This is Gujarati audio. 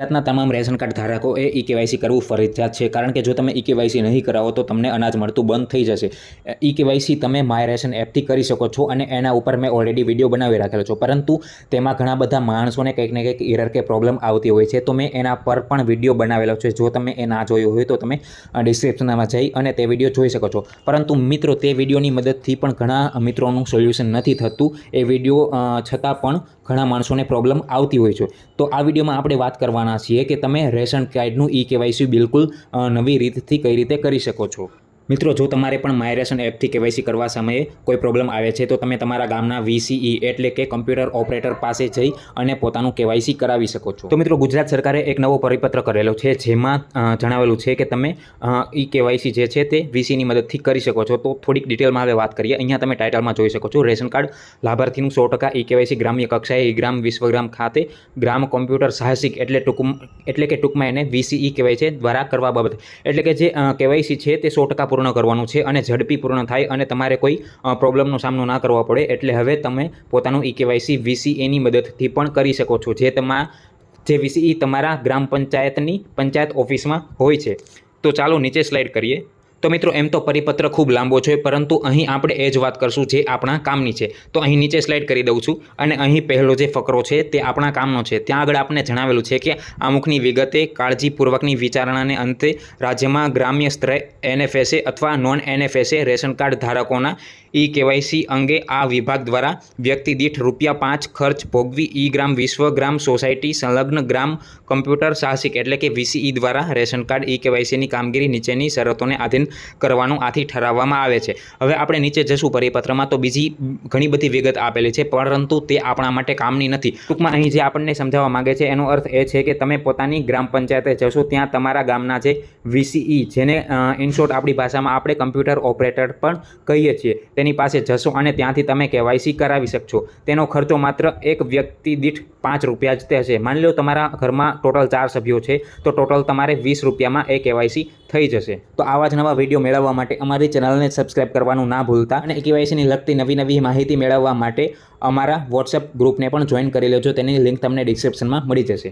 ગુજરાતના તમામ રેશન કાર્ડ ધારકોએ ઈ કેવાયસી કરવું ફરજિયાત છે. કારણ કે જો તમે ઈ કેવાયસી નહીં કરાવો તો તમને અનાજ મળતું બંધ થઈ જશે. ઈ કેવાયસી તમે માય રેશન એપથી કરી શકો છો અને એના ઉપર મેં ઓલરેડી વીડિયો બનાવી રાખેલો છો. પરંતુ તેમાં ઘણા બધા માણસોને કંઈક ને કંઈક એરર કે પ્રોબ્લેમ આવતી હોય છે. તો મેં એના પર પણ વીડિયો બનાવેલો છે. જો તમે એ ના જોયો હોય તો તમે ડિસ્ક્રિપ્શનમાં જઈ અને તે વીડિયો જોઈ શકો છો. પરંતુ મિત્રો, તે વિડીયોની મદદથી પણ ઘણા મિત્રોનું સોલ્યુશન નથી થતું. એ વીડિયો છતાં પણ ઘણા માણસોને પ્રોબ્લેમ આવતી હોય છે. તો આ વિડીયોમાં આપણે વાત કરવાના છીએ કે તમે રેશન કાર્ડનું ઈ કેવાયસી બિલકુલ નવી રીતથી કઈ રીતે કરી શકો છો. મિત્રો, જો તમારે પણ માયરેશન એપથી કેવાયસી કરવા સમયે કોઈ પ્રોબ્લેમ આવે છે, તો તમે તમારા ગામના વીસીઈ એટલે કે કમ્પ્યુટર ઓપરેટર પાસે જઈ અને પોતાનું કેવાયસી કરાવી શકો છો. તો મિત્રો, ગુજરાત સરકારે એક નવો પરિપત્ર કરેલો છે, જેમાં જણાવેલું છે કે તમે ઈ કેવાયસી જે છે તે વીસીની મદદથી કરી શકો છો. તો થોડીક ડિટેલમાં હવે વાત કરીએ. અહીંયા તમે ટાઇટલમાં જોઈ શકો છો, રેશન કાર્ડ લાભાર્થીનું સો ટકા ઈ કેવાયસી ગ્રામ્ય કક્ષાએ, ઈ ગ્રામ વિશ્વગ્રામ ખાતે ગ્રામ કોમ્પ્યુટર સાહસિક એટલે ટૂંક એટલે કે ટૂંકમાં એને વીસીઈ કહેવાય છે, દ્વારા કરવા બાબતે. એટલે કે જે કેવાયસી છે તે સો ટકા પૂર્ણ કરવાનું છે અને ઝડપી પૂર્ણ થાય અને તમારે કોઈ પ્રોબ્લેમનો સામનો ના કરવો પડે, એટલે હવે તમે પોતાનું ઈ કેવાયસી વીસીએની મદદથી પણ કરી શકો છો, જે તમા, જે વીસીઈ તમારા ગ્રામ પંચાયતની પંચાયત ઓફિસમાં હોય છે. તો ચાલો નીચે સ્લાઇડ કરીએ. તો મિત્રો, એમ તો પરિપત્ર ખૂબ લાંબો છે, પરંતુ અહીં આપણે એ જ વાત કરશું જે આપણા કામની છે. તો અહીં નીચે સ્લાઇડ કરી દઉં છું અને અહીં પહેલો જે ફકરો છે તે આપણા કામનો છે. ત્યાં આગળ આપણે જણાવેલું છે કે અમુકની વિગતે કાળજીપૂર્વકની વિચારણાને અંતે રાજ્યમાં ગ્રામ્ય સ્તરે એનએફએસએ અથવા નોન એનએફએસએ રેશન કાર્ડ ધારકોના ઈ કેવાયસી અંગે આ વિભાગ દ્વારા વ્યક્તિ દીઠ રૂપિયા પાંચ ખર્ચ ભોગવી ઈ ગ્રામ વિશ્વ ગ્રામ સોસાયટી સંલગ્ન ગ્રામ કમ્પ્યુટર સાહસિક એટલે કે વીસીઈ દ્વારા રેશન કાર્ડ ઈ કેવાયસીની કામગીરી નીચેની શરતોને આધીન કરવાનું આથી ઠરાવવામાં આવે છે. હવે આપણે નીચે જશું પરિપત્રમાં તો બીજી ઘણી બધી વિગત આપેલી છે, પરંતુ તે આપણા માટે કામની નથી. ટૂંકમાં અહીં જે આપણને સમજાવવા માગે છે, એનો અર્થ એ છે કે તમે પોતાની ગ્રામ પંચાયતે જશો, ત્યાં તમારા ગામના જે વીસીઈ, જેને ઇનશોર્ટ આપણી ભાષામાં આપણે કમ્પ્યુટર ઓપરેટર પણ કહીએ છીએ, તેની પાસે જશો અને ત્યાંથી તમે કેવાયસી કરાવી શકશો. તેનો ખર્ચો માત્ર એક વ્યક્તિ દીઠ પાંચ રૂપિયા જ તે હશે માની લો તમારા ઘરમાં ટોટલ ચાર સભ્યો છે, તો ટોટલ તમારે વીસ રૂપિયામાં એ કેવાયસી થઈ જશે. તો આવા જ નવા વીડિયો મેળવવા માટે અમારી ચેનલને સબસ્ક્રાઇબ કરવાનું ના ભૂલતા. અને કેવાયસીની લગતી નવી નવી માહિતી મેળવવા માટે અમારા વોટ્સએપ ગ્રુપને પણ જોઈન કરી લેજો. તેની લિંક તમને ડિસ્ક્રિપ્શનમાં મળી જશે.